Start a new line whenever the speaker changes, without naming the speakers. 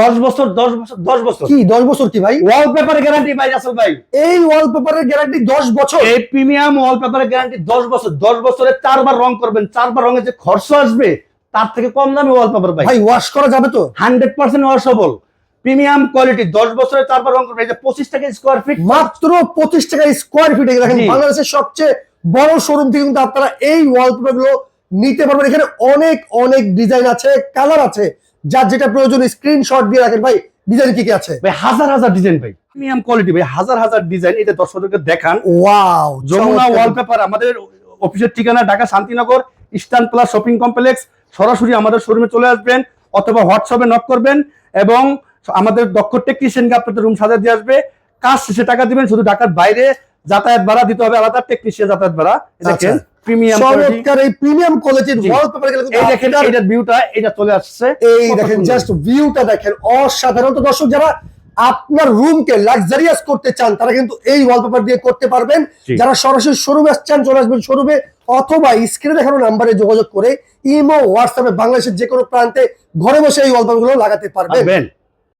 দশ বছর দশ বছর দশ বছর।
কি দশ বছর কি ভাই?
গ্যারান্টি ভাই রাসেল ভাই।
এই ওয়ালপেপারের গ্যারান্টি দশ বছর?
এই প্রিমিয়াম ওয়ালপেপারের গ্যারান্টি দশ বছর। দশ বছরে চারবার রং করবেন। চারবার রঙের যে খরচ আসবে তার থেকে কম দামে ওয়ালপেপার ভাই
ভাই ওয়াশ করা যাবে তো?
Hundred percent washable premium quality দশ বছরে চারবার রং যে পঁচিশ টাকা স্কোয়ার ফিট
মাত্র পঁচিশ টাকা স্কোয়ার ফিটে দেখেন বাংলাদেশের সবচেয়ে বড় শোরুম থেকে কিন্তু আপনারা এই ওয়ালপেপারগুলো নিতে পারবেন। এখানে অনেক অনেক ডিজাইন আছে কালার আছে। যার যেটা প্রয়োজন স্ক্রিনশট দিয়ে রাখেন। ভাই ডিজাইন কি কি আছে?
ভাই হাজার হাজার ডিজাইন ভাই। প্রিমিয়াম কোয়ালিটি ভাই হাজার হাজার ডিজাইন এটা দর্শকদেরকে দেখান।
ওয়াও
যমুনা ওয়ালপেপার আমাদের অফিসের ঠিকানা Dhaka Shantinagar Eastern Plus shopping complex সরাসরি আমাদের শোরুমে চলে আসবেন অথবা হোয়াটসঅ্যাপে নক করবেন এবং আমাদের দক্ষ টেকনিশিয়ানকে আপনাদের রুম সাজা দিয়ে আসবে। কাজ শেষে টাকা দিবেন শুধু ঢাকার বাইরে। যাতায়াত ভাড়া দিতে হবে আলাদা টেকনিশিয়ান যাতায়াত ভাড়া। দেখেন প্রিমিয়াম
চমৎকার এই প্রিমিয়াম কোয়ালিটির
জি।
ওয়ালপেপারগুলো
এই দেখেন এটার ভিউটা এটা চলে আসছে।
এই দেখেন জাস্ট ভিউটা দেখেন অসাধারণ। তো দর্শক যারা আপনার রুমকে লাক্সারিয়াস করতে চান তারা কিন্তু এই ওয়ালপেপার দিয়ে করতে পারবেন। যারা সরাসরি শোরুমে আসছেন চলে আসবেন শোরুমে অথবা স্ক্রিনে দেখানো নাম্বারে যোগাযোগ করে ইমো হোয়াটসঅ্যাপে বাংলাদেশের যে কোনো প্রান্তে ঘরে বসে এই ওয়ালপেপারগুলো লাগাতে
পারবেন।